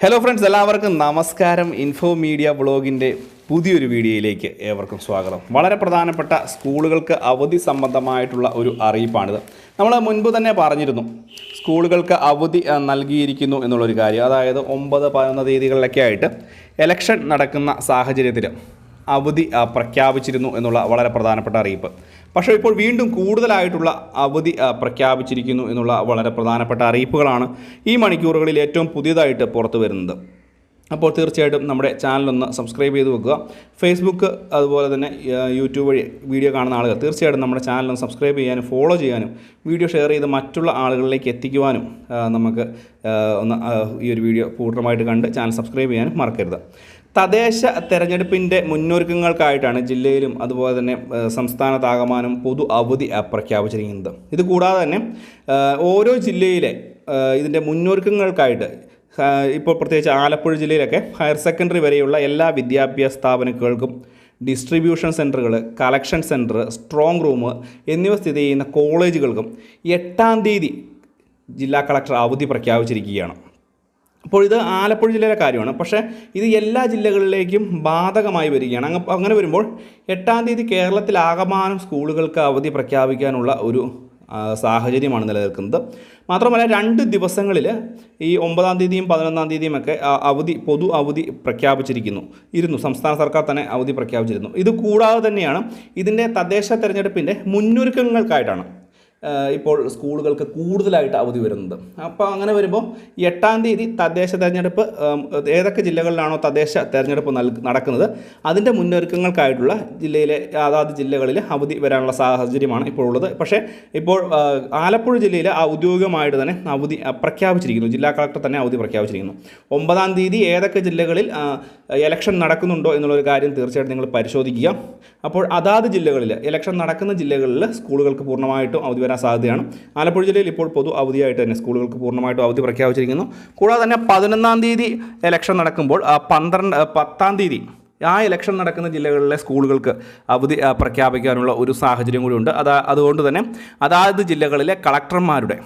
Hello friends എല്ലാവർക്കും നമസ്കാരം. Info media ബ്ലോഗിന്റെ പുതിയൊരു വീഡിയോയിലേക്ക് ഏവർക്കും സ്വാഗതം. വളരെ പ്രധാനപ്പെട്ട സ്കൂളുകൾക്ക് അവധി സംബന്ധമായിട്ടുള്ള ഒരു അറിയിപ്പാണിത്. നമ്മൾ മുൻപ് തന്നെ പറഞ്ഞിരുന്നു സ്കൂളുകൾക്ക് അവധി നൽകിയിരിക്കുന്നു എന്നുള്ളൊരു കാര്യം. അതായത് ഒമ്പത് പതിനൊന്ന് തീയതികളിലൊക്കെ ആയിട്ട് എലക്ഷൻ നടക്കുന്ന സാഹചര്യത്തിൽ അവധി പ്രഖ്യാപിച്ചിരുന്നു എന്നുള്ള വളരെ പ്രധാനപ്പെട്ട അറിയിപ്പ്. പക്ഷേ ഇപ്പോൾ വീണ്ടും കൂടുതലായിട്ടുള്ള അവധി പ്രഖ്യാപിച്ചിരിക്കുന്നു എന്നുള്ള വളരെ പ്രധാനപ്പെട്ട അറിയിപ്പുകളാണ് ഈ മണിക്കൂറുകളിൽ ഏറ്റവും പുതിയതായിട്ട് പുറത്തു വരുന്നത്. അപ്പോൾ തീർച്ചയായിട്ടും നമ്മുടെ ചാനലൊന്ന് സബ്സ്ക്രൈബ് ചെയ്ത് വെക്കുക. ഫേസ്ബുക്ക് അതുപോലെ തന്നെ യൂട്യൂബ് വഴി വീഡിയോ കാണുന്ന ആളുകൾ തീർച്ചയായിട്ടും നമ്മുടെ ചാനലൊന്ന് സബ്സ്ക്രൈബ് ചെയ്യാനും ഫോളോ ചെയ്യാനും വീഡിയോ ഷെയർ ചെയ്ത് മറ്റുള്ള ആളുകളിലേക്ക് എത്തിക്കുവാനും നമുക്ക് ഒന്ന് ഈ ഒരു വീഡിയോ പൂർണമായിട്ട് കണ്ട് ചാനൽ സബ്സ്ക്രൈബ് ചെയ്യാനും മറക്കരുത്. തദ്ദേശ തെരഞ്ഞെടുപ്പിന്റെ മുന്നൊരുക്കങ്ങൾക്കായിട്ടാണ് ജില്ലയിലും അതുപോലെ തന്നെ സംസ്ഥാനത്താകമാനം പൊതു അവധി പ്രഖ്യാപിച്ചിരിക്കുന്നത്. ഇതുകൂടാതെ തന്നെ ഓരോ ജില്ലയിലെ ഇതിന്റെ മുന്നൊരുക്കങ്ങൾക്കായിട്ട് ഇപ്പോൾ പ്രത്യേകിച്ച് ആലപ്പുഴ ജില്ലയിലൊക്കെ ഹയർ സെക്കൻഡറി വരെയുള്ള എല്ലാ വിദ്യാഭ്യാസ സ്ഥാപനങ്ങൾക്കും ഡിസ്ട്രിബ്യൂഷൻ സെന്ററുകൾ കളക്ഷൻ സെന്റർ സ്ട്രോങ് റൂം എന്നിവ സ്ഥിതി ചെയ്യുന്ന കോളേജുകൾക്കും എട്ടാം തീയതി ജില്ലാ കളക്ടർ അവധി പ്രഖ്യാപിച്ചിരിക്കുകയാണ്. അപ്പോൾ ഇത് ആലപ്പുഴ ജില്ലയിലെ കാര്യമാണ്. പക്ഷേ ഇത് എല്ലാ ജില്ലകളിലേക്കും ബാധകമായി വരികയാണ്. അങ്ങ് അങ്ങനെ വരുമ്പോൾ എട്ടാം തീയതി കേരളത്തിലാകമാനം സ്കൂളുകൾക്ക് അവധി പ്രഖ്യാപിക്കാനുള്ള ഒരു സാഹചര്യമാണ് നിലനിൽക്കുന്നത്. മാത്രമല്ല രണ്ട് ദിവസങ്ങളിൽ ഈ ഒമ്പതാം തീയതിയും പതിനൊന്നാം തീയതിയും ഒക്കെ അവധി പൊതു അവധി പ്രഖ്യാപിച്ചിരിക്കുന്നു. ഇരുന്നു. സംസ്ഥാന സർക്കാർ തന്നെ അവധി പ്രഖ്യാപിച്ചിരുന്നു. ഇത് കൂടാതെ തന്നെയാണ് ഇതിന്റെ തദ്ദേശ തെരഞ്ഞെടുപ്പിന്റെ മുന്നൊരുക്കങ്ങൾക്കായിട്ടാണ്. ഇപ്പോൾ സ്കൂളുകൾക്ക് കൂടുതലായിട്ട് അവധി വരുന്നത്. അപ്പോൾ അങ്ങനെ വരുമ്പോൾ എട്ടാം തീയതി തദ്ദേശ തെരഞ്ഞെടുപ്പ് ഏതൊക്കെ ജില്ലകളിലാണോ തദ്ദേശ തെരഞ്ഞെടുപ്പ് നടക്കുന്നത് അതിന്റെ മുന്നൊരുക്കങ്ങൾക്കായിട്ടുള്ള ജില്ലയിലെ അതാത് ജില്ലകളിൽ അവധി വരാനുള്ള സാഹചര്യമാണ് ഇപ്പോൾ ഉള്ളത്. പക്ഷേ ഇപ്പോൾ ആലപ്പുഴ ജില്ലയിൽ ഔദ്യോഗികമായിട്ട് തന്നെ അവധി പ്രഖ്യാപിച്ചിരിക്കുന്നു. ജില്ലാ കളക്ടർ തന്നെ അവധി പ്രഖ്യാപിച്ചിരിക്കുന്നു. ഒമ്പതാം തീയതി ഏതൊക്കെ ജില്ലകളിൽ ഇലക്ഷൻ നടക്കുന്നുണ്ടോ എന്നുള്ളൊരു കാര്യം തീർച്ചയായിട്ടും നിങ്ങൾ പരിശോധിക്കുക. അപ്പോൾ അതാത് ജില്ലകളിൽ ഇലക്ഷൻ നടക്കുന്ന ജില്ലകളിൽ സ്കൂളുകൾക്ക് പൂർണമായിട്ടും അവധി വരാൻ സാധ്യതയാണ്. ആലപ്പുഴ ജില്ലയിൽ ഇപ്പോൾ പൊതു അവധിയായിട്ട് തന്നെ സ്കൂളുകൾക്ക് പൂർണമായിട്ടും അവധി പ്രഖ്യാപിച്ചിരിക്കുന്നു. കൂടാതെ തന്നെ പതിനൊന്നാം തീയതി ഇലക്ഷൻ നടക്കുമ്പോൾ പന്ത്രണ്ട് പത്താം തീയതി ആ ഇലക്ഷൻ നടക്കുന്ന ജില്ലകളിലെ സ്കൂളുകൾക്ക് അവധി പ്രഖ്യാപിക്കാനുള്ള ഒരു സാഹചര്യം കൂടി ഉണ്ട്. അത് അതുകൊണ്ട് തന്നെ അതാത് ജില്ലകളിലെ കളക്ടർമാരുടെ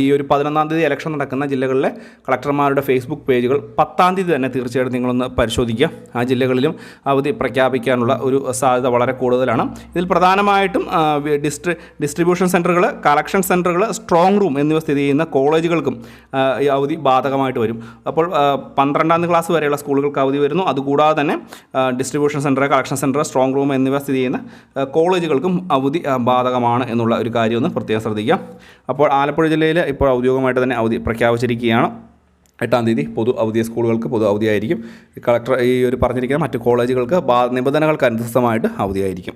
ഈ ഒരു പതിനൊന്നാം തീയതി ഇലക്ഷൻ നടക്കുന്ന ജില്ലകളിലെ കളക്ടർമാരുടെ ഫേസ്ബുക്ക് പേജുകൾ പത്താം തീയതി തന്നെ തീർച്ചയായിട്ടും നിങ്ങളൊന്ന് പരിശോധിക്കുക. ആ ജില്ലകളിലും അവധി പ്രഖ്യാപിക്കാനുള്ള ഒരു സാധ്യത വളരെ കൂടുതലാണ്. ഇതിൽ പ്രധാനമായിട്ടും ഡിസ്ട്രി ഡിസ്ട്രിബ്യൂഷൻ സെന്ററുകൾ കളക്ഷൻ സെന്ററുകൾ സ്ട്രോങ് റൂം എന്നിവ സ്ഥിതി ചെയ്യുന്ന കോളേജുകൾക്കും അവധി ബാധകമായിട്ട് വരും. അപ്പോൾ പന്ത്രണ്ടാം ക്ലാസ് വരെയുള്ള സ്കൂളുകൾക്ക് അവധി വരുന്നു. അതുകൂടാതെ തന്നെ distribution centre collection centre strong room എന്നിവ സ്ഥിതി ചെയ്യുന്ന കോളേജുകൾക്കും അവധി ബാധകമാണ് എന്നുള്ള ഒരു കാര്യം ഒന്ന് പ്രത്യേകം ശ്രദ്ധിക്കാം. അപ്പോൾ ആലപ്പുഴ ജില്ലയിൽ ഇപ്പോൾ ഔദ്യോഗികമായിട്ട് തന്നെ അവധി പ്രഖ്യാപിച്ചിരിക്കുകയാണ്. എട്ടാം തീയതി പൊതു അവധി സ്കൂളുകൾക്ക് പൊതു അവധിയായിരിക്കും. കളക്ടർ ഈ ഒരു പറഞ്ഞിരിക്കുന്ന മറ്റ് കോളേജുകൾക്ക് നിബന്ധനകൾക്ക് അനുസൃതമായിട്ട് അവധിയായിരിക്കും.